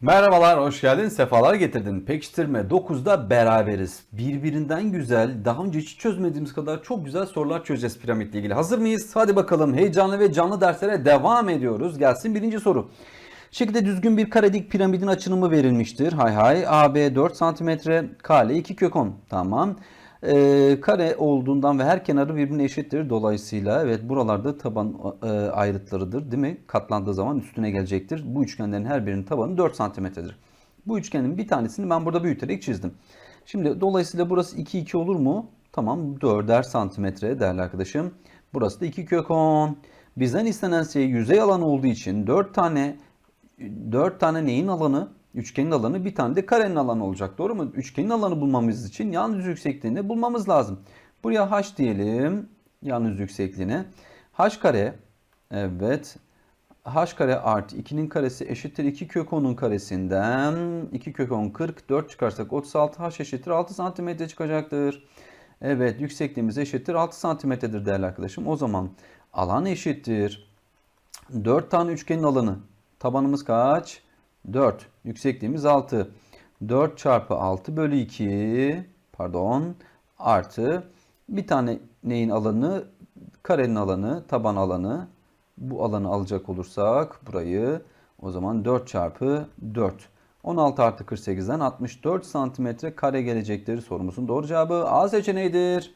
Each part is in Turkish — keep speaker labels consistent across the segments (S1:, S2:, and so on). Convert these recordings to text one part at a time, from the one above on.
S1: Merhabalar, hoş geldin, sefalar getirdin. Pekiştirme 9'da beraberiz. Birbirinden güzel, daha önce hiç çözmediğimiz kadar çok güzel sorular çözeceğiz piramitle ilgili. Hazır mıyız? Hadi bakalım heyecanlı ve canlı derslere devam ediyoruz. Gelsin birinci soru. Şekilde düzgün bir karedik piramidin açınımı verilmiştir. Hay hay. AB 4 cm, KL 2 kök 10. Tamam. Ee, kare olduğundan ve her kenarı birbirine eşittir. Dolayısıyla evet buralarda taban e, ayrıtlarıdır değil mi? Katlandığı zaman üstüne gelecektir. Bu üçgenlerin her birinin tabanı 4 santimetredir. Bu üçgenin bir tanesini ben burada büyüterek çizdim. Şimdi dolayısıyla burası 2 2 olur mu? Tamam 4'er santimetre değerli arkadaşım. Burası da 2 kök 10. Bizden istenen şey yüzey alanı olduğu için 4 tane 4 tane neyin alanı? Üçgenin alanı bir tane de karenin alanı olacak. Doğru mu? Üçgenin alanı bulmamız için yan yüz yüksekliğini bulmamız lazım. Buraya h diyelim. Yan yüz yüksekliğine. h kare evet h kare artı 2'nin karesi eşittir 2 kök 10'un karesinden 2 kök 10 40 4 çıkarsak 36 h eşittir 6 santimetre çıkacaktır. Evet yüksekliğimiz eşittir 6 santimetredir değerli arkadaşım. O zaman alan eşittir 4 tane üçgenin alanı. Tabanımız kaç? 4. Yüksekliğimiz 6. 4 çarpı 6 bölü 2 pardon artı bir tane neyin alanı? Karenin alanı, taban alanı. Bu alanı alacak olursak burayı o zaman 4 çarpı 4. 16 artı 48'den 64 santimetre kare gelecektir. Sorumuzun doğru cevabı A seçeneğidir.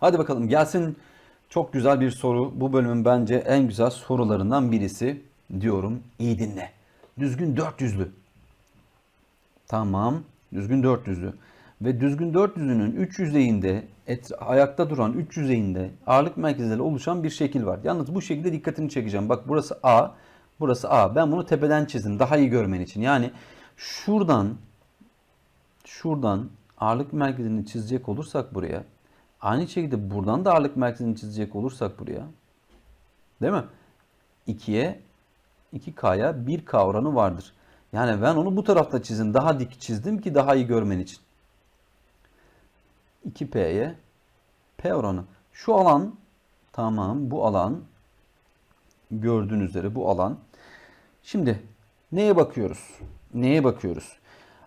S1: Hadi bakalım gelsin. Çok güzel bir soru. Bu bölümün bence en güzel sorularından birisi diyorum. İyi dinle. Düzgün 400'lü. Tamam. Düzgün 400'lü. Ve düzgün 400'ünün 3 yüzeyinde ayakta duran 3 yüzeyinde ağırlık merkezleri oluşan bir şekil var. Yalnız bu şekilde dikkatini çekeceğim. Bak burası A. Burası A. Ben bunu tepeden çizdim. Daha iyi görmen için. Yani şuradan şuradan ağırlık merkezini çizecek olursak buraya aynı şekilde buradan da ağırlık merkezini çizecek olursak buraya değil mi? 2'ye 2K'ya 1K oranı vardır. Yani ben onu bu tarafta çizdim. Daha dik çizdim ki daha iyi görmen için. 2P'ye P oranı. Şu alan tamam bu alan gördüğünüz üzere bu alan. Şimdi neye bakıyoruz? Neye bakıyoruz?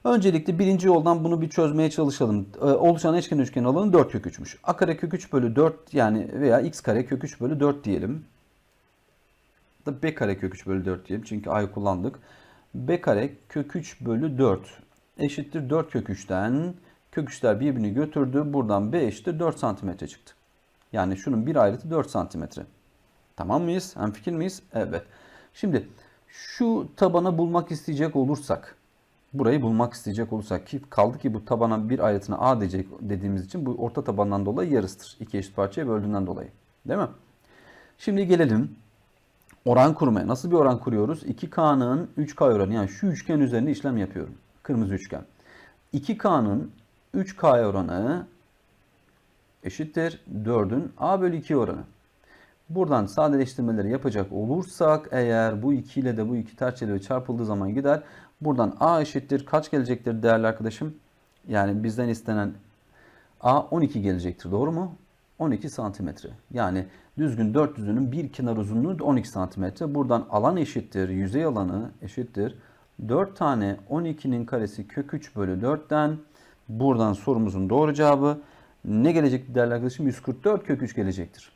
S1: Öncelikle birinci yoldan bunu bir çözmeye çalışalım. Ee, oluşan eşkenar üçgen alanı 4 kök 3'müş. A kare kök 3 bölü 4 yani veya x kare kök 3 bölü 4 diyelim da b kare kök 3 bölü 4 diyelim. Çünkü a'yı kullandık. b kare kök 3 bölü 4 eşittir 4 kök 3'ten kök 3'ler birbirini götürdü. Buradan b eşittir 4 santimetre çıktı. Yani şunun bir ayrıtı 4 santimetre. Tamam mıyız? Hemfikir miyiz? Evet. Şimdi şu tabana bulmak isteyecek olursak burayı bulmak isteyecek olursak ki kaldı ki bu tabana bir ayrıtına a diyecek dediğimiz için bu orta tabandan dolayı yarısıdır. İki eşit parçaya böldüğünden dolayı. Değil mi? Şimdi gelelim oran kurmaya. Nasıl bir oran kuruyoruz? 2K'nın 3K oranı yani şu üçgen üzerinde işlem yapıyorum. Kırmızı üçgen. 2K'nın 3K oranı eşittir 4'ün A bölü 2 oranı. Buradan sadeleştirmeleri yapacak olursak eğer bu 2 ile de bu 2 ters çevre çarpıldığı zaman gider. Buradan A eşittir kaç gelecektir değerli arkadaşım? Yani bizden istenen A 12 gelecektir doğru mu? 12 santimetre. Yani düzgün 400'ünün bir kenar uzunluğu 12 santimetre. Buradan alan eşittir. Yüzey alanı eşittir. 4 tane 12'nin karesi kök 3 bölü 4'ten buradan sorumuzun doğru cevabı ne gelecek değerli arkadaşım? 144 kök 3 gelecektir.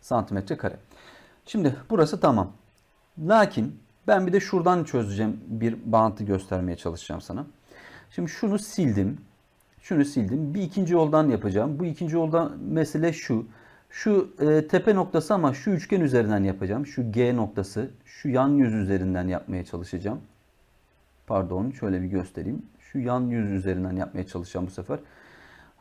S1: Santimetre kare. Şimdi burası tamam. Lakin ben bir de şuradan çözeceğim bir bağıntı göstermeye çalışacağım sana. Şimdi şunu sildim. Şunu sildim. Bir ikinci yoldan yapacağım. Bu ikinci yolda mesele şu. Şu e, tepe noktası ama şu üçgen üzerinden yapacağım. Şu G noktası. Şu yan yüz üzerinden yapmaya çalışacağım. Pardon şöyle bir göstereyim. Şu yan yüz üzerinden yapmaya çalışacağım bu sefer.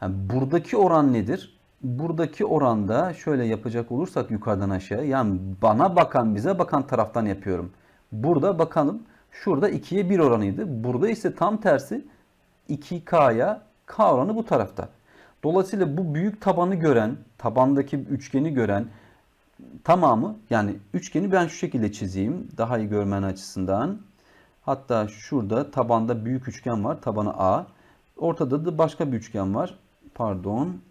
S1: Yani buradaki oran nedir? Buradaki oranda şöyle yapacak olursak yukarıdan aşağı yani bana bakan bize bakan taraftan yapıyorum. Burada bakalım şurada 2'ye 1 oranıydı. Burada ise tam tersi 2K'ya K oranı bu tarafta. Dolayısıyla bu büyük tabanı gören, tabandaki üçgeni gören tamamı yani üçgeni ben şu şekilde çizeyim daha iyi görmen açısından. Hatta şurada tabanda büyük üçgen var. Tabanı A. Ortada da başka bir üçgen var. Pardon.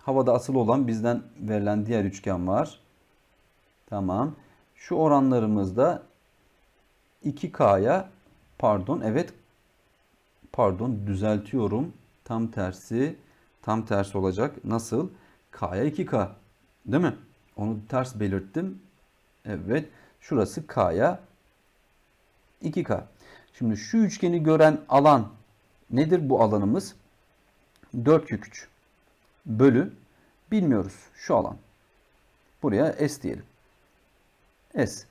S1: Havada asılı olan bizden verilen diğer üçgen var. Tamam. Şu oranlarımızda 2K'ya pardon evet pardon düzeltiyorum. Tam tersi tam tersi olacak. Nasıl? K'ya 2K. Değil mi? Onu ters belirttim. Evet. Şurası K'ya 2K. Şimdi şu üçgeni gören alan nedir bu alanımız? 4 kök 3 bölü bilmiyoruz şu alan. Buraya S diyelim. S.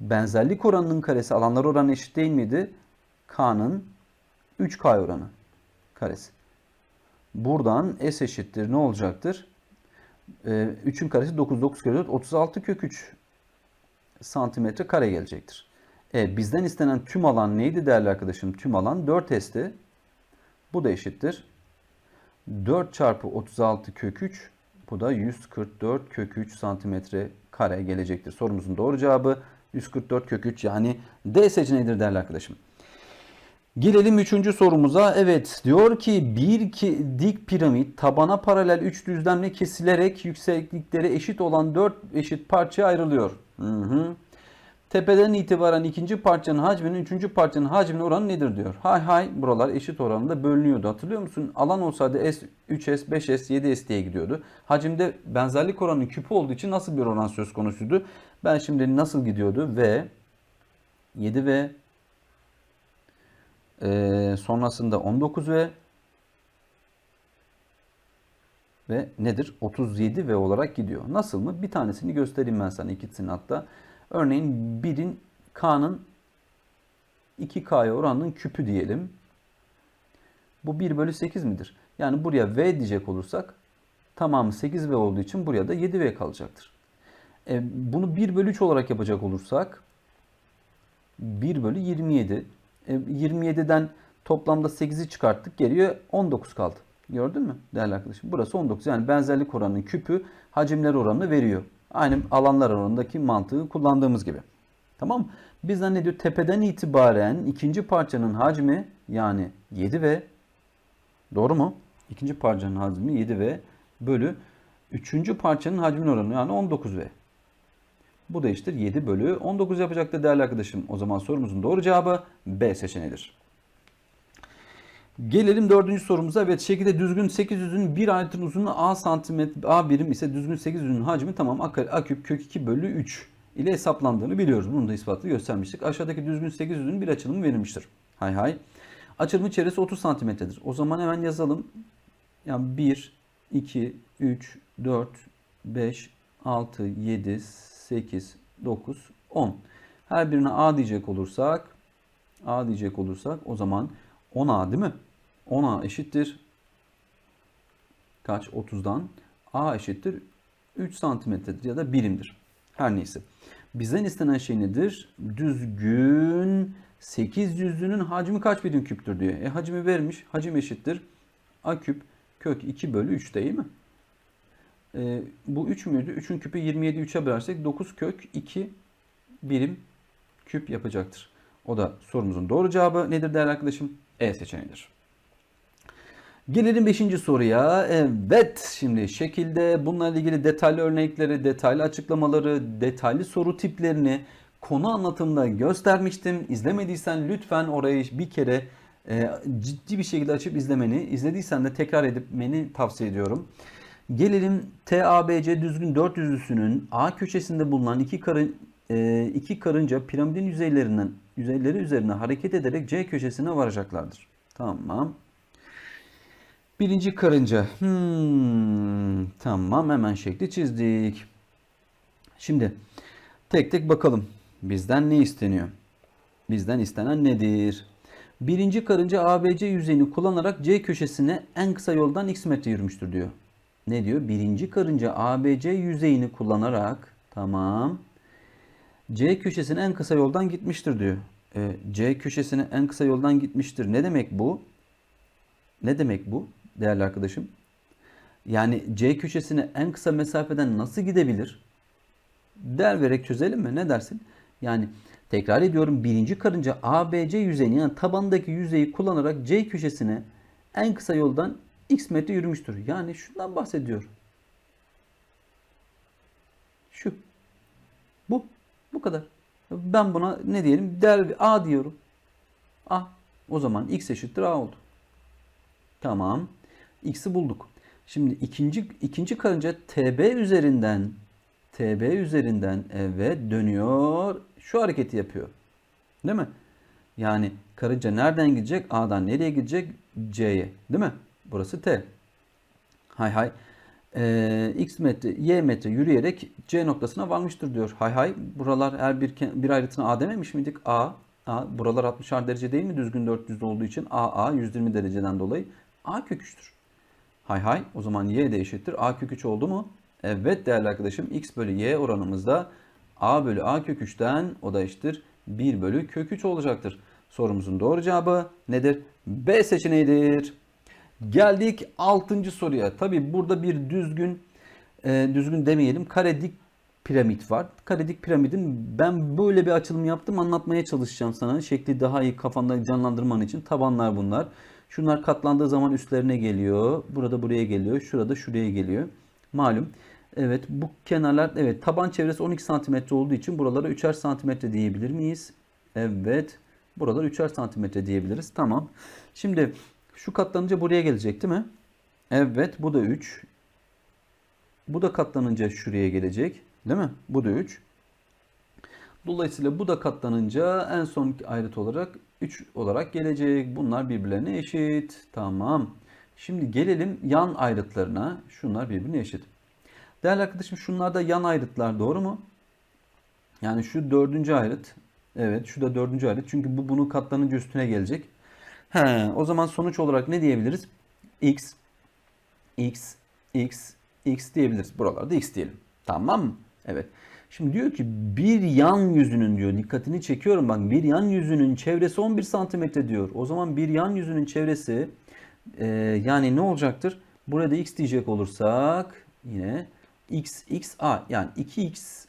S1: Benzerlik oranının karesi alanlar oranı eşit değil miydi? K'nın 3K oranı karesi. Buradan S eşittir ne olacaktır? Ee, 3'ün karesi 9, 9 kere 4, 36 kök 3 santimetre kare gelecektir. E, bizden istenen tüm alan neydi değerli arkadaşım? Tüm alan 4S'ti. Bu da eşittir. 4 çarpı 36 kök 3 bu da 144 kök 3 santimetre kare gelecektir. Sorumuzun doğru cevabı 144 kök 3 yani D seçeneğidir değerli arkadaşım. Gelelim üçüncü sorumuza. Evet diyor ki bir ki dik piramit tabana paralel üç düzlemle kesilerek yükseklikleri eşit olan dört eşit parçaya ayrılıyor. Hı hı. Tepeden itibaren ikinci parçanın hacminin üçüncü parçanın hacmine oranı nedir diyor. Hay hay buralar eşit oranında bölünüyordu. Hatırlıyor musun? Alan olsaydı S, 3S, 5S, 7S diye gidiyordu. Hacimde benzerlik oranının küpü olduğu için nasıl bir oran söz konusuydu? Ben şimdi nasıl gidiyordu? V 7V ee, sonrasında 19V ve nedir? 37V olarak gidiyor. Nasıl mı? Bir tanesini göstereyim ben sana ikisini hatta. Örneğin birin K'nın 2K'ya oranının küpü diyelim. Bu 1 bölü 8 midir? Yani buraya V diyecek olursak tamamı 8V olduğu için buraya da 7V kalacaktır. E, bunu 1 bölü 3 olarak yapacak olursak 1 bölü 27. E, 27'den toplamda 8'i çıkarttık. Geriye 19 kaldı. Gördün mü değerli arkadaşım? Burası 19. Yani benzerlik oranının küpü hacimler oranını veriyor. Aynı alanlar oranındaki mantığı kullandığımız gibi. Tamam mı? Bizden ne diyor? Tepeden itibaren ikinci parçanın hacmi yani 7 ve doğru mu? İkinci parçanın hacmi 7 ve bölü üçüncü parçanın hacmin oranı yani 19 ve. Bu da eşittir 7 bölü 19 yapacaktır değerli arkadaşım. O zaman sorumuzun doğru cevabı B seçeneğidir. Gelelim dördüncü sorumuza. Evet şekilde düzgün 800'ün bir ayetin uzunluğu A santimetre A birim ise düzgün 800'ün hacmi tamam A, A küp kök 2 bölü 3 ile hesaplandığını biliyoruz. Bunun da ispatını göstermiştik. Aşağıdaki düzgün 800'ün bir açılımı verilmiştir. Hay hay. Açılımı çevresi 30 santimetredir. O zaman hemen yazalım. Yani 1, 2, 3, 4, 5, 6, 7, 8, 9, 10. Her birine A diyecek olursak A diyecek olursak o zaman 10A değil mi? 10A eşittir. Kaç? 30'dan. A eşittir. 3 santimetredir ya da birimdir. Her neyse. Bizden istenen şey nedir? Düzgün 800'lünün hacmi kaç birim küptür diyor. E hacmi vermiş. Hacim eşittir. A küp kök 2 bölü 3 değil mi? E, bu 3 müydü? 3'ün küpü 27 3'e bölersek 9 kök 2 birim küp yapacaktır. O da sorumuzun doğru cevabı nedir değerli arkadaşım? E seçeneğidir. Gelelim 5. soruya. Evet şimdi şekilde bunlarla ilgili detaylı örnekleri, detaylı açıklamaları, detaylı soru tiplerini konu anlatımında göstermiştim. İzlemediysen lütfen orayı bir kere e, ciddi bir şekilde açıp izlemeni, izlediysen de tekrar etmeni tavsiye ediyorum. Gelelim TABC düzgün dört yüzlüsünün A köşesinde bulunan iki karın e, iki karınca piramidin yüzeylerinden yüzeyleri üzerine hareket ederek C köşesine varacaklardır. Tamam. Birinci karınca. Hmm, tamam hemen şekli çizdik. Şimdi tek tek bakalım. Bizden ne isteniyor? Bizden istenen nedir? Birinci karınca ABC yüzeyini kullanarak C köşesine en kısa yoldan x metre yürümüştür diyor. Ne diyor? Birinci karınca ABC yüzeyini kullanarak tamam C köşesine en kısa yoldan gitmiştir diyor. E, C köşesine en kısa yoldan gitmiştir. Ne demek bu? Ne demek bu değerli arkadaşım? Yani C köşesine en kısa mesafeden nasıl gidebilir? Değer vererek çözelim mi? Ne dersin? Yani tekrar ediyorum birinci karınca ABC yüzeyini yani tabandaki yüzeyi kullanarak C köşesine en kısa yoldan x metre yürümüştür. Yani şundan bahsediyor. Şu. Bu. Bu kadar. Ben buna ne diyelim? Değer A diyorum. A. O zaman x eşittir A oldu. Tamam. X'i bulduk. Şimdi ikinci ikinci karınca TB üzerinden TB üzerinden evet dönüyor. Şu hareketi yapıyor. Değil mi? Yani karınca nereden gidecek? A'dan nereye gidecek? C'ye. Değil mi? Burası T. Hay hay. Ee, X metre, Y metre yürüyerek C noktasına varmıştır diyor. Hay hay. Buralar her bir, bir ayrıtına A dememiş miydik? A. A. Buralar 60'ar derece değil mi düzgün 400 olduğu için? A, A 120 dereceden dolayı A kök 3'tür. Hay hay. O zaman Y de eşittir. A kök 3 oldu mu? Evet değerli arkadaşım. X bölü Y oranımızda A bölü A kök 3'ten o da eşittir. 1 bölü kök 3 olacaktır. Sorumuzun doğru cevabı nedir? B seçeneğidir. Geldik 6. soruya. Tabi burada bir düzgün e, düzgün demeyelim kare dik piramit var. Kare dik piramidin ben böyle bir açılım yaptım anlatmaya çalışacağım sana. Şekli daha iyi kafanda canlandırman için tabanlar bunlar. Şunlar katlandığı zaman üstlerine geliyor. Burada buraya geliyor. Şurada şuraya geliyor. Malum. Evet bu kenarlar evet taban çevresi 12 santimetre olduğu için buralara 3'er santimetre diyebilir miyiz? Evet. Buralar 3'er santimetre diyebiliriz. Tamam. Şimdi şu katlanınca buraya gelecek değil mi? Evet bu da 3. Bu da katlanınca şuraya gelecek. Değil mi? Bu da 3. Dolayısıyla bu da katlanınca en son ayrıt olarak 3 olarak gelecek. Bunlar birbirlerine eşit. Tamam. Şimdi gelelim yan ayrıtlarına. Şunlar birbirine eşit. Değerli arkadaşım şunlar da yan ayrıtlar doğru mu? Yani şu dördüncü ayrıt. Evet şu da dördüncü ayrıt. Çünkü bu bunun katlanınca üstüne gelecek. He, o zaman sonuç olarak ne diyebiliriz? X, X, X, X diyebiliriz. Buralarda X diyelim. Tamam mı? Evet. Şimdi diyor ki bir yan yüzünün diyor dikkatini çekiyorum bak bir yan yüzünün çevresi 11 santimetre diyor. O zaman bir yan yüzünün çevresi e, yani ne olacaktır? Burada x diyecek olursak yine x x a yani 2x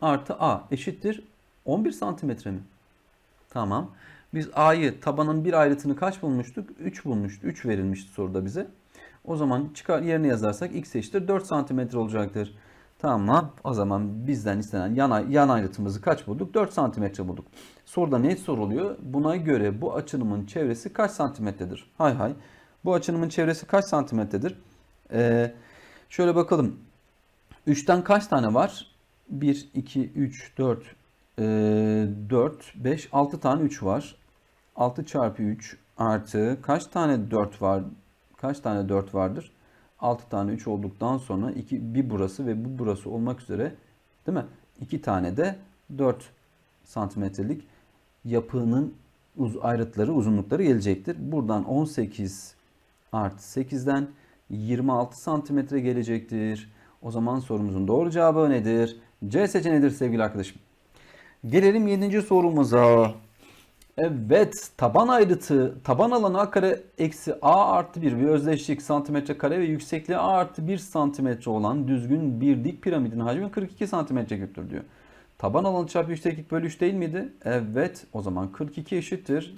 S1: artı a eşittir 11 santimetre mi? Tamam. Biz a'yı tabanın bir ayrıtını kaç bulmuştuk? 3 bulmuştuk. 3 verilmişti soruda bize. O zaman çıkar yerine yazarsak x eşittir 4 santimetre olacaktır. Tamam. O zaman bizden istenen yan, yan ayrıtımızı kaç bulduk? 4 santimetre bulduk. Soruda ne soruluyor? Buna göre bu açılımın çevresi kaç santimetredir? Hay hay. Bu açılımın çevresi kaç santimetredir? Ee, şöyle bakalım. 3'ten kaç tane var? 1, 2, 3, 4, e, 4, 5, 6 tane 3 var. 6 çarpı 3 artı kaç tane 4 var? Kaç tane 4 vardır? 6 tane 3 olduktan sonra iki, bir burası ve bu burası olmak üzere değil mi? 2 tane de 4 santimetrelik yapının uz ayrıtları, uzunlukları gelecektir. Buradan 18 artı 8'den 26 santimetre gelecektir. O zaman sorumuzun doğru cevabı nedir? C seçeneğidir sevgili arkadaşım. Gelelim 7. sorumuza. Evet taban ayrıtı taban alanı a kare eksi a artı 1 bir özdeşlik santimetre kare ve yüksekliği a artı 1 santimetre olan düzgün bir dik piramidin hacmi 42 santimetre küptür diyor. Taban alanı çarpı yükseklik bölü 3 değil miydi? Evet o zaman 42 eşittir.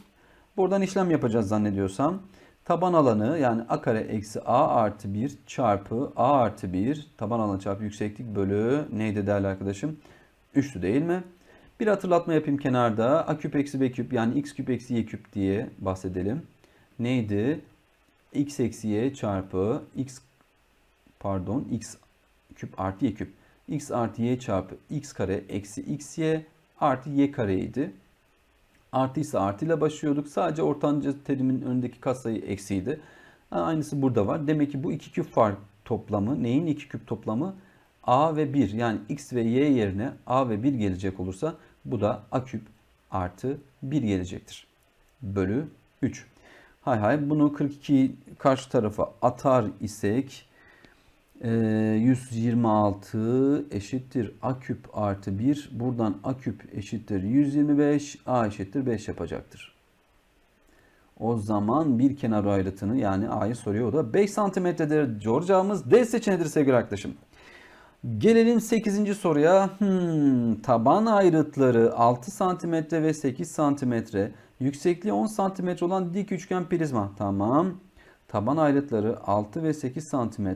S1: Buradan işlem yapacağız zannediyorsam. Taban alanı yani a kare eksi a artı 1 çarpı a artı 1 taban alanı çarpı yükseklik bölü neydi değerli arkadaşım? 3'tü değil mi? Bir hatırlatma yapayım kenarda. A küp eksi B küp yani x küp eksi y küp diye bahsedelim. Neydi? x eksi y çarpı x pardon x küp artı y küp. x artı y çarpı x kare eksi x y artı y kareydi. Artı ise artı ile başlıyorduk. Sadece ortanca terimin önündeki katsayı eksiydi. Aynısı burada var. Demek ki bu iki küp fark toplamı neyin iki küp toplamı? A ve 1 yani x ve y yerine a ve 1 gelecek olursa bu da a küp artı 1 gelecektir. Bölü 3. Hay hay bunu 42 karşı tarafa atar isek 126 eşittir a küp artı 1. Buradan a küp eşittir 125. a eşittir 5 yapacaktır. O zaman bir kenar ayrıtını yani a'yı soruyor o da 5 santimetredir. Doğru cevabımız D seçeneğidir sevgili arkadaşım. Gelelim 8. soruya. Hmm, taban ayrıtları 6 cm ve 8 cm. Yüksekliği 10 cm olan dik üçgen prizma. Tamam. Taban ayrıtları 6 ve 8 cm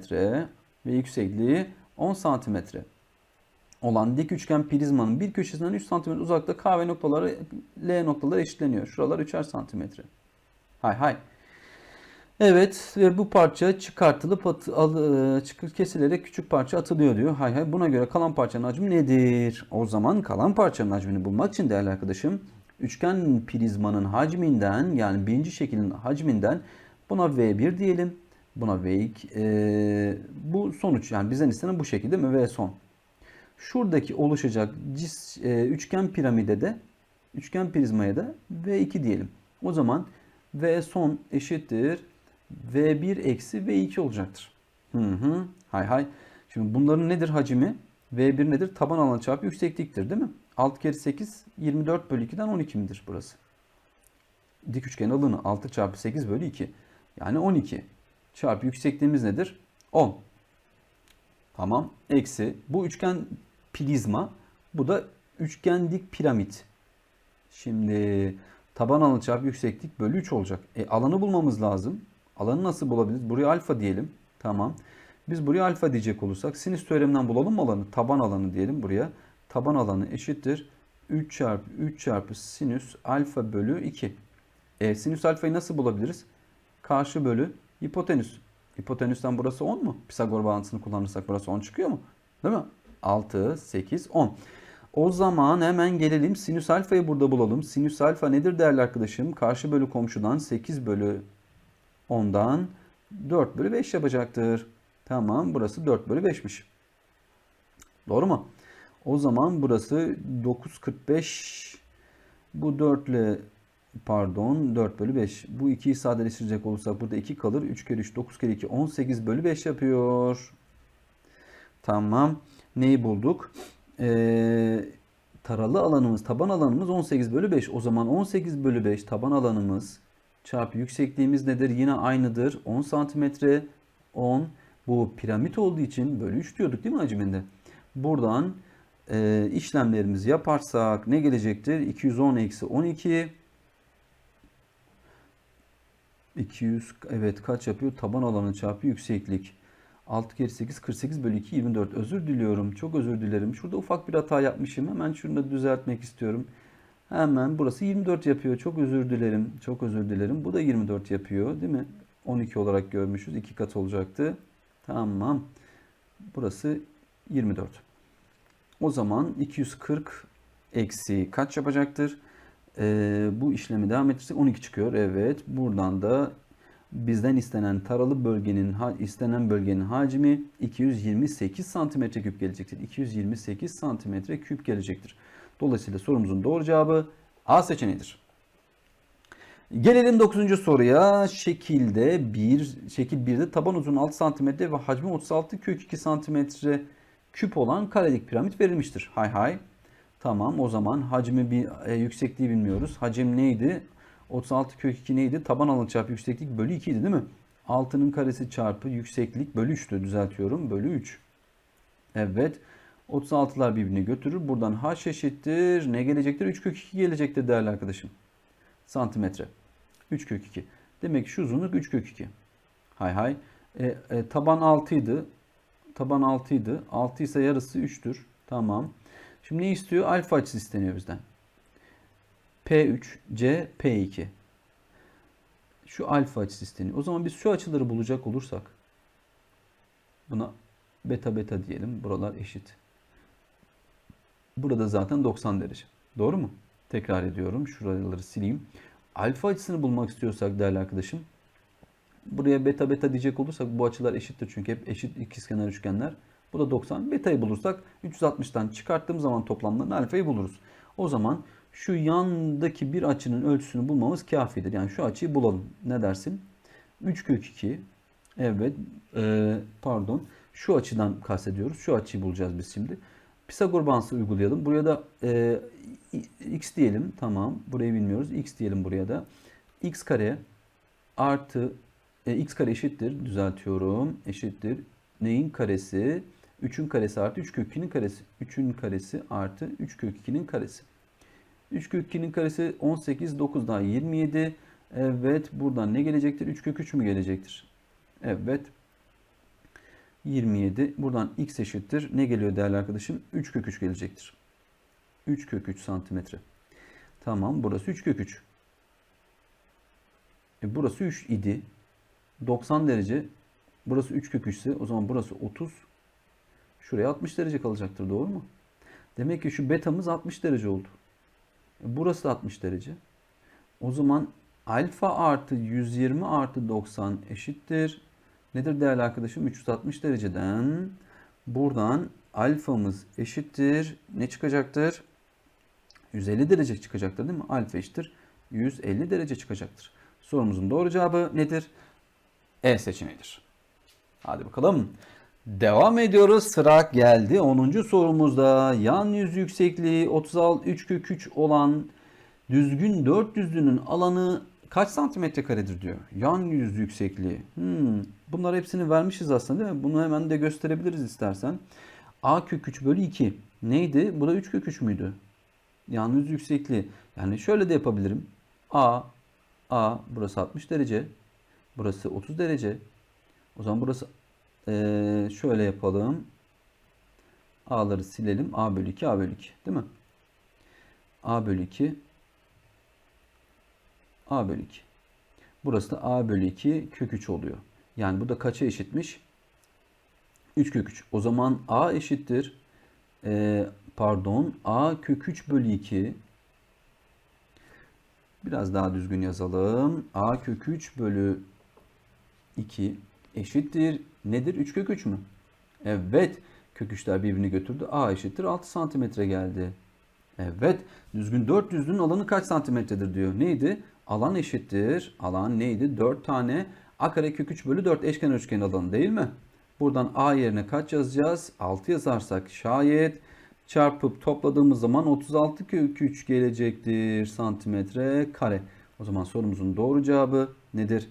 S1: ve yüksekliği 10 cm. olan dik üçgen prizmanın bir köşesinden 3 cm uzakta K ve noktaları L noktaları eşitleniyor. Şuralar 3'er santimetre. Hay hay. Evet ve bu parça çıkartılıp at, al, e, çıkır kesilerek küçük parça atılıyor diyor. Hay hay buna göre kalan parçanın hacmi nedir? O zaman kalan parçanın hacmini bulmak için değerli arkadaşım üçgen prizmanın hacminden yani birinci şeklin hacminden buna V1 diyelim. Buna V2 e, bu sonuç yani bizden istenen bu şekilde mi V son. Şuradaki oluşacak cis, e, üçgen piramide de üçgen prizmaya da V2 diyelim. O zaman V son eşittir V1 eksi V2 olacaktır. Hı hı. Hay hay. Şimdi bunların nedir hacmi? V1 nedir? Taban alanı çarpı yüksekliktir değil mi? 6 kere 8 24 bölü 2'den 12 midir burası? Dik üçgen alanı 6 çarpı 8 bölü 2. Yani 12 çarpı yüksekliğimiz nedir? 10. Tamam. Eksi bu üçgen prizma. Bu da üçgen dik piramit. Şimdi taban alanı çarpı yükseklik bölü 3 olacak. E, alanı bulmamız lazım. Alanı nasıl bulabiliriz? Buraya alfa diyelim. Tamam. Biz buraya alfa diyecek olursak sinüs teoreminden bulalım mı alanı? Taban alanı diyelim buraya. Taban alanı eşittir. 3 çarpı 3 çarpı sinüs alfa bölü 2. E, sinüs alfayı nasıl bulabiliriz? Karşı bölü hipotenüs. Hipotenüsten burası 10 mu? Pisagor bağıntısını kullanırsak burası 10 çıkıyor mu? Değil mi? 6, 8, 10. O zaman hemen gelelim sinüs alfayı burada bulalım. Sinüs alfa nedir değerli arkadaşım? Karşı bölü komşudan 8 bölü 10'dan 4 bölü 5 yapacaktır. Tamam burası 4 bölü 5'miş. Doğru mu? O zaman burası 9.45 bu 4 ile pardon 4 bölü 5. Bu 2'yi sadeleştirecek olursak burada 2 kalır. 3 kere 3 9 kere 2 18 bölü 5 yapıyor. Tamam. Neyi bulduk? Ee, taralı alanımız taban alanımız 18 bölü 5. O zaman 18 bölü 5 taban alanımız çarpı yüksekliğimiz nedir? Yine aynıdır. 10 santimetre 10. Bu piramit olduğu için bölü 3 diyorduk değil mi hacminde? Buradan e, işlemlerimizi yaparsak ne gelecektir? 210 eksi 12 200 evet kaç yapıyor? Taban alanı çarpı yükseklik. 6 kere 8 48 bölü 2 24. Özür diliyorum. Çok özür dilerim. Şurada ufak bir hata yapmışım. Hemen şunu da düzeltmek istiyorum. Hemen burası 24 yapıyor. Çok özür dilerim. Çok özür dilerim. Bu da 24 yapıyor. Değil mi? 12 olarak görmüşüz. 2 kat olacaktı. Tamam. Burası 24. O zaman 240 eksi kaç yapacaktır? Ee, bu işlemi devam ettirsek 12 çıkıyor. Evet. Buradan da bizden istenen taralı bölgenin istenen bölgenin hacmi 228 santimetre küp gelecektir. 228 santimetre küp gelecektir. Dolayısıyla sorumuzun doğru cevabı A seçeneğidir. Gelelim 9. soruya. Şekilde 1, şekil 1'de taban uzun 6 cm ve hacmi 36 kök 2 cm küp olan karelik piramit verilmiştir. Hay hay. Tamam o zaman hacmi bir e, yüksekliği bilmiyoruz. Hacim neydi? 36 kök 2 neydi? Taban alanı çarpı yükseklik bölü 2 idi değil mi? 6'nın karesi çarpı yükseklik bölü 3'tü düzeltiyorum. Bölü 3. Evet. 36'lar birbirini götürür. Buradan h eşittir. Ne gelecektir? 3 kök 2 gelecektir değerli arkadaşım. Santimetre. 3 kök 2. Demek ki şu uzunluk 3 kök 2. Hay hay. E, e, taban 6 idi. Taban 6 idi. 6 ise yarısı 3'tür. Tamam. Şimdi ne istiyor? Alfa açısı isteniyor bizden. P3, C, P2. Şu alfa açısı isteniyor. O zaman biz şu açıları bulacak olursak buna beta beta diyelim. Buralar eşit. Burada zaten 90 derece. Doğru mu? Tekrar ediyorum. Şuraları sileyim. Alfa açısını bulmak istiyorsak değerli arkadaşım. Buraya beta beta diyecek olursak bu açılar eşittir. Çünkü hep eşit ikizkenar üçgenler. Bu da 90. Beta'yı bulursak 360'tan çıkarttığım zaman toplamlarını alfayı buluruz. O zaman şu yandaki bir açının ölçüsünü bulmamız kafidir. Yani şu açıyı bulalım. Ne dersin? 3 kök 2. Evet. E, pardon. Şu açıdan kastediyoruz. Şu açıyı bulacağız biz şimdi. Pisagor bağıntısı uygulayalım. Buraya da e, x diyelim. Tamam. Burayı bilmiyoruz. x diyelim buraya da. x kare artı e, x kare eşittir. Düzeltiyorum. Eşittir. Neyin karesi? 3'ün karesi artı 3 kök 2'nin karesi. 3'ün karesi artı 3 kök 2'nin karesi. 3 kök 2'nin karesi 18, 9 daha 27. Evet buradan ne gelecektir? 3 kök 3 mü gelecektir? Evet. 27. Buradan x eşittir. Ne geliyor değerli arkadaşım? 3 kök 3 gelecektir. 3 kök 3 santimetre. Tamam burası 3 kök 3. E burası 3 idi. 90 derece. Burası 3 kök 3 ise o zaman burası 30. Şuraya 60 derece kalacaktır doğru mu? Demek ki şu betamız 60 derece oldu. E burası da 60 derece. O zaman alfa artı 120 artı 90 eşittir. Nedir değerli arkadaşım? 360 dereceden buradan alfamız eşittir. Ne çıkacaktır? 150 derece çıkacaktır değil mi? Alfa eşittir. 150 derece çıkacaktır. Sorumuzun doğru cevabı nedir? E seçeneğidir. Hadi bakalım. Devam ediyoruz. Sıra geldi. 10. sorumuzda yan yüz yüksekliği 36 3 kök 3 olan düzgün dört düzlünün alanı kaç santimetre karedir diyor. Yan yüz yüksekliği. Hmm. Bunlar hepsini vermişiz aslında değil mi? Bunu hemen de gösterebiliriz istersen. A kök 3 bölü 2. Neydi? Bu da 3 kök 3 müydü? Yan yüz yüksekliği. Yani şöyle de yapabilirim. A, A burası 60 derece. Burası 30 derece. O zaman burası eee, şöyle yapalım. A'ları silelim. A bölü 2, A bölü 2. Değil mi? A bölü 2 A bölü 2. Burası da A bölü 2 kök 3 oluyor. Yani bu da kaça eşitmiş? 3 kök 3. O zaman A eşittir. Ee, pardon. A kök 3 bölü 2. Biraz daha düzgün yazalım. A kök 3 bölü 2 eşittir. Nedir? 3 kök 3 mü? Evet. Kök 3'ler birbirini götürdü. A eşittir 6 santimetre geldi. Evet. Düzgün 4 düzlüğün alanı kaç santimetredir diyor. Neydi? Alan eşittir. Alan neydi? 4 tane a kare kök 3 bölü 4 eşkenar üçgen alanı değil mi? Buradan a yerine kaç yazacağız? 6 yazarsak şayet çarpıp topladığımız zaman 36 kök 3 gelecektir santimetre kare. O zaman sorumuzun doğru cevabı nedir?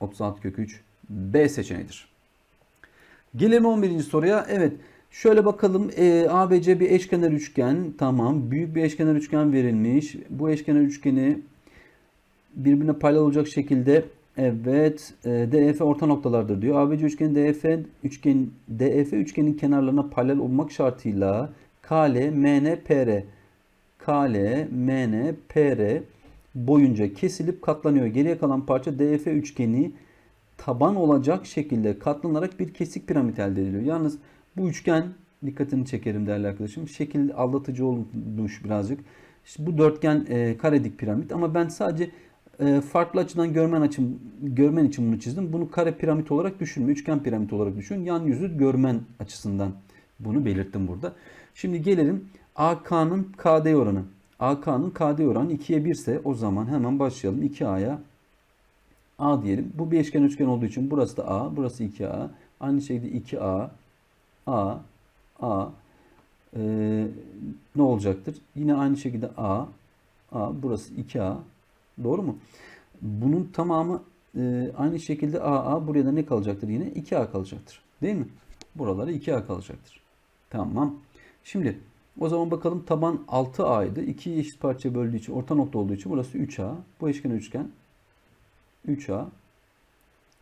S1: 36 kök 3 B seçeneğidir. Gelelim 11. soruya. Evet. Şöyle bakalım. E, ABC bir eşkenar üçgen. Tamam. Büyük bir eşkenar üçgen verilmiş. Bu eşkenar üçgeni birbirine paralel olacak şekilde evet e, DF orta noktalardır diyor. ABC üçgeni DF üçgen DF üçgenin kenarlarına paralel olmak şartıyla KL MN PR KL MN PR boyunca kesilip katlanıyor. Geriye kalan parça DF üçgeni taban olacak şekilde katlanarak bir kesik piramit elde ediliyor. Yalnız bu üçgen dikkatini çekerim değerli arkadaşım. Şekil aldatıcı olmuş birazcık. İşte bu dörtgen e, karedik piramit ama ben sadece farklı açıdan görmen için görmen için bunu çizdim. Bunu kare piramit olarak düşünme, üçgen piramit olarak düşün. Yan yüzü görmen açısından bunu belirttim burada. Şimdi gelelim AK'nın KD oranı. AK'nın KD oranı 2'ye 1 ise o zaman hemen başlayalım. 2A'ya A diyelim. Bu bir eşkenar üçgen olduğu için burası da A, burası 2A. Aynı şekilde 2A, A, A ee, ne olacaktır? Yine aynı şekilde A, A, burası 2A. Doğru mu? Bunun tamamı e, aynı şekilde A, A. Buraya da ne kalacaktır? Yine 2A kalacaktır. Değil mi? Buralara 2A kalacaktır. Tamam. Şimdi o zaman bakalım taban 6A'ydı. 2 eşit parça böldüğü için, orta nokta olduğu için burası 3A. Bu eşkenar üçgen 3A,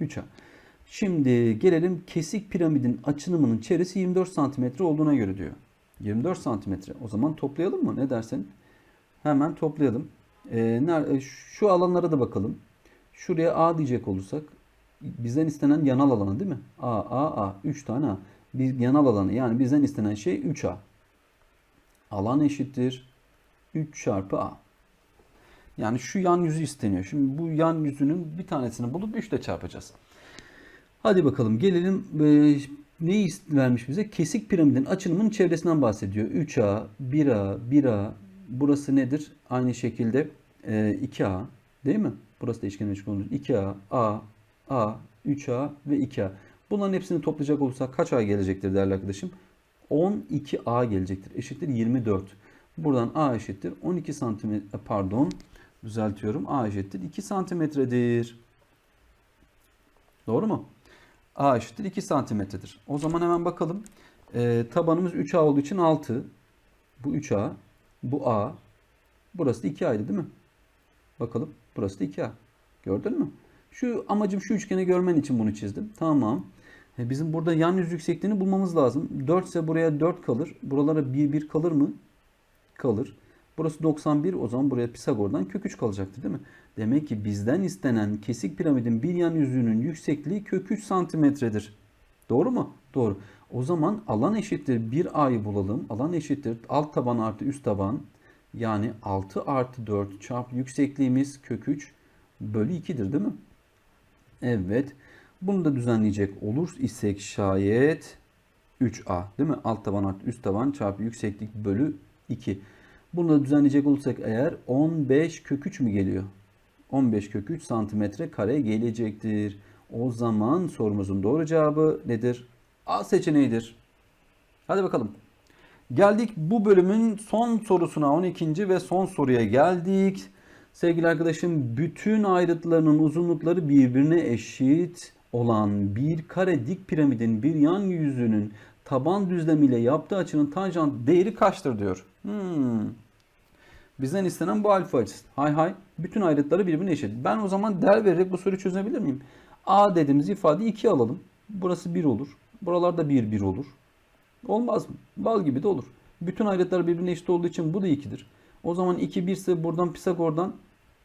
S1: 3A. Şimdi gelelim kesik piramidin açınımının çevresi 24 santimetre olduğuna göre diyor. 24 santimetre. O zaman toplayalım mı? Ne dersin? Hemen toplayalım. Ee, şu alanlara da bakalım. Şuraya A diyecek olursak bizden istenen yanal alanı değil mi? A, A, A. 3 tane A. Bir yanal alanı yani bizden istenen şey 3A. Alan eşittir 3 çarpı A. Yani şu yan yüzü isteniyor. Şimdi bu yan yüzünün bir tanesini bulup 3 ile çarpacağız. Hadi bakalım gelelim e, neyi vermiş bize? Kesik piramidin açılımının çevresinden bahsediyor. 3A, 1A, 1A. Burası nedir? Aynı şekilde e, 2A değil mi? Burası da eşkenar üçgen olur. 2A, A, A, 3A ve 2A. Bunların hepsini toplayacak olursak kaç A gelecektir değerli arkadaşım? 12A gelecektir. Eşittir 24. Buradan A eşittir 12 santimetre pardon düzeltiyorum. A eşittir 2 santimetredir. Doğru mu? A eşittir 2 santimetredir. O zaman hemen bakalım. E, tabanımız 3A olduğu için 6. Bu 3A. Bu A. Burası da 2A'ydı değil mi? Bakalım. Burası da 2A. Gördün mü? Şu amacım şu üçgeni görmen için bunu çizdim. Tamam. E bizim burada yan yüz yüksekliğini bulmamız lazım. 4 ise buraya 4 kalır. Buralara 1 1 kalır mı? Kalır. Burası 91 o zaman buraya Pisagor'dan kök 3 kalacaktır değil mi? Demek ki bizden istenen kesik piramidin bir yan yüzünün yüksekliği kök 3 santimetredir. Doğru mu? Doğru. O zaman alan eşittir 1 a'yı bulalım. Alan eşittir alt taban artı üst taban. Yani 6 artı 4 çarpı yüksekliğimiz kök 3 bölü 2'dir değil mi? Evet. Bunu da düzenleyecek olur isek şayet 3a değil mi? Alt taban artı üst taban çarpı yükseklik bölü 2. Bunu da düzenleyecek olursak eğer 15 kök 3 mü geliyor? 15 kök 3 santimetre kare gelecektir. O zaman sorumuzun doğru cevabı nedir? A seçeneğidir. Hadi bakalım. Geldik bu bölümün son sorusuna 12. ve son soruya geldik. Sevgili arkadaşım bütün ayrıtlarının uzunlukları birbirine eşit olan bir kare dik piramidin bir yan yüzünün taban düzlemiyle yaptığı açının tanjant değeri kaçtır diyor. Hmm. Bizden istenen bu alfa açısı. Hay hay. Bütün ayrıtları birbirine eşit. Ben o zaman değer vererek bu soruyu çözebilir miyim? A dediğimiz ifadeyi 2 alalım. Burası 1 olur. Buralarda 1 1 olur. Olmaz mı? Bal gibi de olur. Bütün ayrıtlar birbirine eşit olduğu için bu da 2'dir. O zaman 2 1 ise buradan Pisagor'dan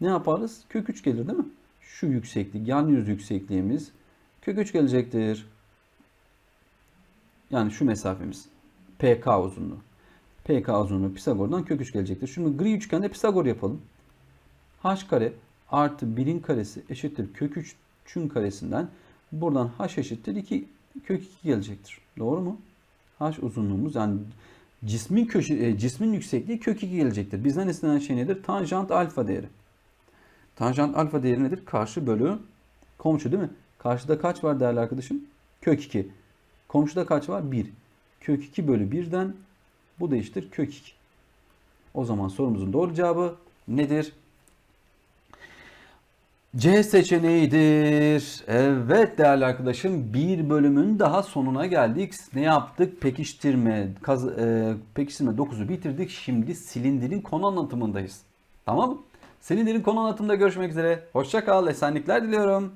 S1: ne yaparız? Kök 3 gelir değil mi? Şu yükseklik, yan yüz yüksekliğimiz kök 3 gelecektir. Yani şu mesafemiz. PK uzunluğu. PK uzunluğu Pisagor'dan kök 3 gelecektir. Şunu gri üçgende Pisagor yapalım. H kare artı 1'in karesi eşittir kök 3'ün karesinden buradan H eşittir 2 kök 2 gelecektir. Doğru mu? H uzunluğumuz yani cismin köşe, e, cismin yüksekliği kök 2 gelecektir. Bizden istenen şey nedir? Tanjant alfa değeri. Tanjant alfa değeri nedir? Karşı bölü komşu değil mi? Karşıda kaç var değerli arkadaşım? Kök 2. Komşuda kaç var? 1. Kök 2 bölü 1'den bu da eşittir kök 2. O zaman sorumuzun doğru cevabı nedir? C seçeneğidir. Evet değerli arkadaşım bir bölümün daha sonuna geldik. Ne yaptık? Pekiştirme, kaz, e, pekiştirme 9'u bitirdik. Şimdi silindirin konu anlatımındayız. Tamam mı? Silindirin konu anlatımında görüşmek üzere. Hoşça kal. Esenlikler diliyorum.